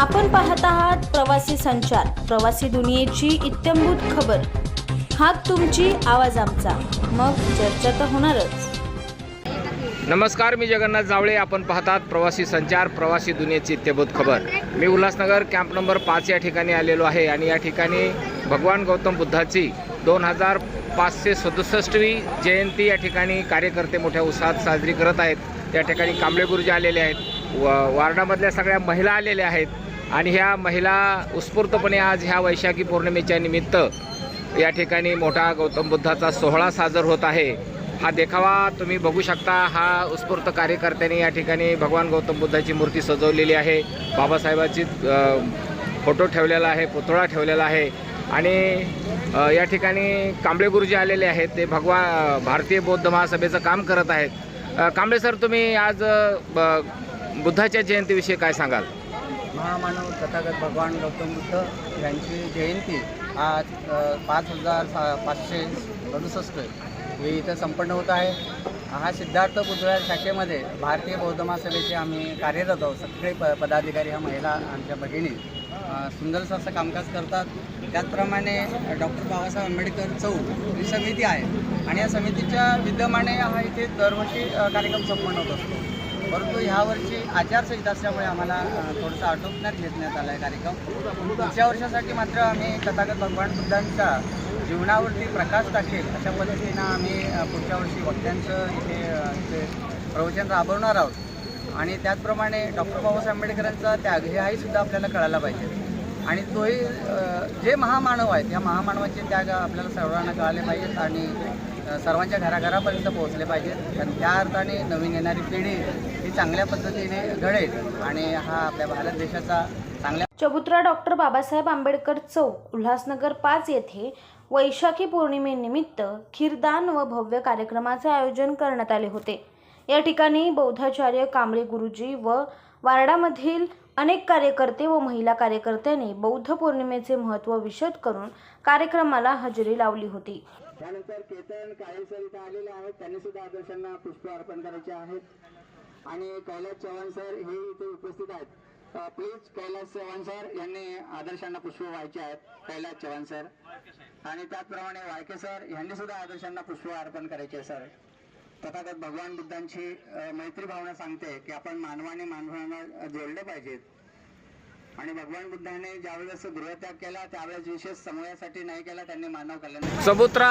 आपण पाहत आहात प्रवासी संचार प्रवासी दुनियेची इत्यंभूत खबर. हात तुमची आवाज आमचा. मग चर्चा तर होणारच. नमस्कार मी जगन्नाथ जावळे. आपण पाहतात प्रवासी संचार प्रवासी दुनियेची इत्यभूत खबर. मी उल्हासनगर कॅम्प नंबर पाच या ठिकाणी आलेलो आहे आणि या ठिकाणी भगवान गौतम बुद्धाची दोन हजार पाचशे सदुसष्टवी जयंती या ठिकाणी कार्यकर्ते मोठ्या उत्साहात साजरी करत आहेत. त्या ठिकाणी कांबळे गुरुजी आलेले आहेत. व वार्डामधल्या सगळ्या महिला आलेल्या आहेत. आणि ह्या महिला उत्स्फूर्तपणे आज ह्या वैशाखी पौर्णिमेच्या निमित्त या ठिकाणी मोठा गौतम बुद्धाचा सोहळा साजर होत आहे. हा देखावा तुम्ही बघू शकता. हा उत्स्फूर्त कार्यकर्त्यांनी या ठिकाणी भगवान गौतम बुद्धाची मूर्ती सजवलेली आहे. बाबासाहेबाची फोटो ठेवलेला आहे पुतळा ठेवलेला आहे. आणि या ठिकाणी कांबळे गुरुजी आलेले आहेत. ते भगवा भारतीय बौद्ध महासभेचं काम करत आहेत. कांबळे सर तुम्ही आज ब- बुद्धाच्या जयंतीविषयी काय सांगाल? महामानव तथागत भगवान गौतम बुद्ध यांची जयंती आज पाच हजार सा पाचशे अडुसष्ट हे इथं संपन्न होत आहे. हा सिद्धार्थ बुद्धविहार शाखेमध्ये भारतीय बौद्ध महासभेचे आम्ही कार्यरत आहोत. सगळे प पदाधिकारी ह्या महिला आमच्या भगिनी सुंदरसं असं कामकाज करतात. त्याचप्रमाणे डॉक्टर बाबासाहेब आंबेडकर चौक ही समिती आहे. आणि या समितीच्या विद्यमाने हा इथे दरवर्षी कार्यक्रम संपन्न होत असतो. परंतु ह्यावर्षी आचारसंहिता असल्यामुळे आम्हाला थोडंसं आटोपण्यात घेतण्यात आला आहे कार्यक्रम. पुढच्या वर्षासाठी मात्र आम्ही तथागत भगवान बुद्धांच्या जीवनावरती प्रकाश टाकेल अशा पद्धतीनं आम्ही पुढच्या वर्षी वक्त्यांचं इथे इथे प्रवचन राबवणार आहोत. आणि त्याचप्रमाणे डॉक्टर बाबासाहेब आंबेडकरांचा त्याग हे हाही सुद्धा आपल्याला कळायला पाहिजे. आणि तोही जे महामानव आहेत या महामानवाचे त्याग आपल्याला सर्वांना कळाले पाहिजेत. आणि सर्वांच्या घराघरापर्यंत पोहोचले पाहिजेत कारण त्या अर्थाने नवीन येणारी पिढी ही चांगल्या पद्धतीने घडेल आणि हा आपल्या भारत देशाचा चांगल्या चबुत्रा डॉक्टर बाबासाहेब आंबेडकर चौक उल्हासनगर पाच येथे वैशाखी पौर्णिमेनिमित्त खीरदान व भव्य कार्यक्रमाचे आयोजन करण्यात आले होते. या ठिकाणी बौद्धाचार्य कांबळे गुरुजी व वार्डामधील अनेक कार्यकर्ते व महिला कार्यकर्त्यांनी बौद्ध पौर्णिमेचे महत्त्व विशद करून कार्यक्रमाला हजेरी लावली होती. त्यानंतर केतन काळेसर इथं आलेले आहेत. त्यांनी सुद्धा आदर्शांना पुष्प अर्पण करायचे आहेत. आणि कैलास चव्हाण सर हे इथे उपस्थित आहेत. प्लीज कैलास चव्हाण सर यांनी आदर्शांना पुष्प व्हायचे आहेत. कैलास चव्हाण सर. आणि त्याचप्रमाणे वायके सर यांनी सुद्धा आदर्शांना पुष्प अर्पण करायचे सर. तथागत भगवान बुद्धांची मैत्री भावना सांगते की आपण मानवाने मानवांना जोडले पाहिजेत. आणि भगवान बुद्धाने ज्यावेळेस गृहत्याग केला त्यावेळेस विशेष समूहासाठी नाही केला त्यांनी मानव कल्याण चबुत्रा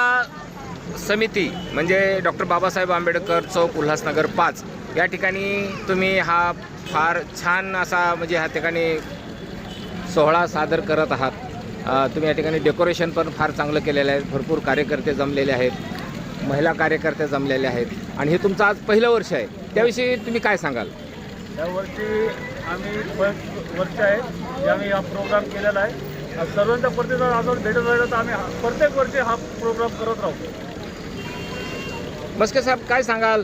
समिती म्हणजे डॉक्टर बाबासाहेब आंबेडकर चौक उल्हासनगर पाच या ठिकाणी तुम्ही हा फार छान असा म्हणजे ह्या ठिकाणी सोहळा सादर करत आहात. तुम्ही या ठिकाणी डेकोरेशन पण फार चांगलं केलेलं आहे. भरपूर कार्यकर्ते जमलेले आहेत. महिला कार्यकर्ते जमलेले आहेत. आणि हे तुमचं आज पहिलं वर्ष आहे. त्याविषयी तुम्ही काय सांगाल? यावर्षी आम्ही फर्स्ट वर्ष आहे आम्ही हा प्रोग्राम केलेला आहे. सर्वांचा प्रतिसाद असं भेटत राहिला तर आम्ही हा- प्रत्येक वर्षी हा प्रोग्राम करत राहू. मस्के साहेब काय सांगाल?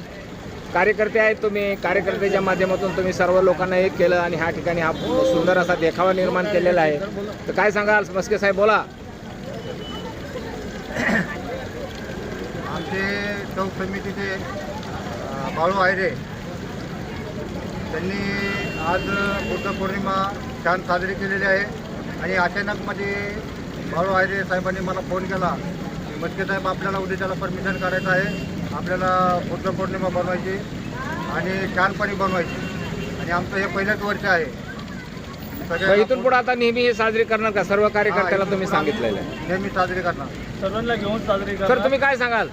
कार्यकर्ते आहेत तुम्ही कार्यकर्त्याच्या माध्यमातून तुम्ही सर्व लोकांना एक केलं आणि ह्या ठिकाणी हा सुंदर असा देखावा निर्माण केलेला आहे. तर काय सांगाल? मस्के साहेब बोला. आमचे चौक समितीचे बाळू आयरे त्यांनी आज बुद्ध पौर्णिमा छान साजरी केलेली आहे. आणि अचानकमध्ये बाळू आयरे साहेबांनी मला फोन केला. की मस्के साहेब आपल्याला उद्या त्याला परमिशन करायचं आहे. आपल्याला बुद्ध पौर्णिमा बनवायची आणि छानपणे बनवायची. आणि आमचं हे पहिलंच वर्ष आहे. इथून पुढे आता नेहमी हे साजरी करणार का? सर्व कार्यकर्त्याला हा, तुम्ही सांगितलेलं आहे. नेहमी साजरी करणार. सर्वांना घेऊन साजरी सर करा तुम्ही काय सांगाल?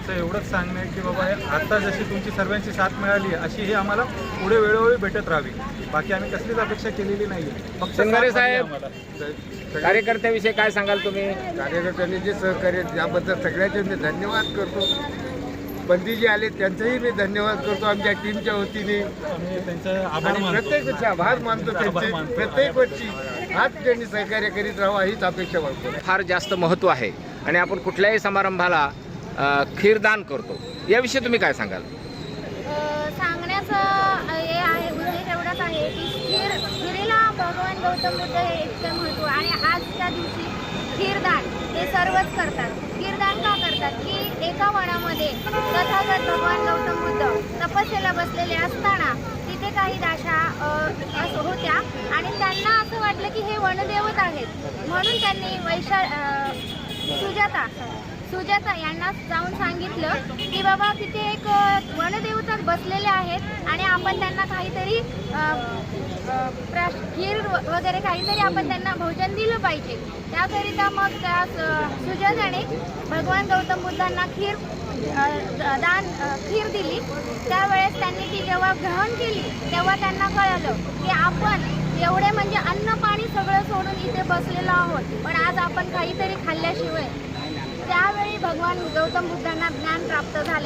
आमचं एवढंच सांगणं आहे की बाबा हे आता जशी तुमची सर्वांची साथ मिळाली आहे अशी ही आम्हाला पुढे वेळोवेळी भेटत राहावी. बाकी आम्ही कसलीच अपेक्षा केलेली नाही आहे फक्त साहेब. कार्यकर्त्याविषयी काय सांगाल तुम्ही? कार्यकर्त्यांनी जे सहकार्य याबद्दल सगळ्याचे मी धन्यवाद करतो. बंदी जे आले त्यांचंही मी धन्यवाद करतो आमच्या टीमच्या वतीने. आम्ही त्यांचा आभार आणि मानतो प्रत्येक वर्षी आभार मानतो. त्यांचे. प्रत्येक वर्षी हाच त्यांनी सहकार्य करीत राहावा हीच अपेक्षा बाळगतो फार जास्त महत्त्व आहे. आणि आपण कुठल्याही समारंभाला खीरदान करतो. याविषयी तुम्ही काय सांगाल? सांगण्याचं हे आहे उद्देश एवढाच आहे की खीर खिरीला भगवान गौतम बुद्ध हे इतकं महत्त्व आणि आजच्या दिवशी खीरदान हे सर्वच करतात. खीरदान का करतात? की एका वनामध्ये तथागत भगवान गौतम बुद्ध तपस्येला बसलेले असताना तिथे काही दाशा असं होत्या आणि त्यांना असं वाटलं की हे वनदेवत आहेत. म्हणून त्यांनी वैशा सुजाता सुजाता यांना जाऊन सांगितलं की बाबा तिथे एक अ, वनदेवता बसलेले आहेत आणि आपण त्यांना काहीतरी खीर वगैरे काहीतरी आपण त्यांना भोजन दिलं पाहिजे. त्याकरिता मग त्या सुजाताने भगवान गौतम बुद्धांना खीर दान खीर दिली. त्यावेळेस त्यांनी ती जेव्हा ग्रहण केली तेव्हा त्यांना कळलं की आपण एवढे म्हणजे अन्न पाणी सगळं सोडून इथे बसलेलो आहोत. पण आज आपण काहीतरी खाल्ल्याशिवाय त्यावेळी भगवान गौतम बुद्धांना ज्ञान प्राप्त झाले.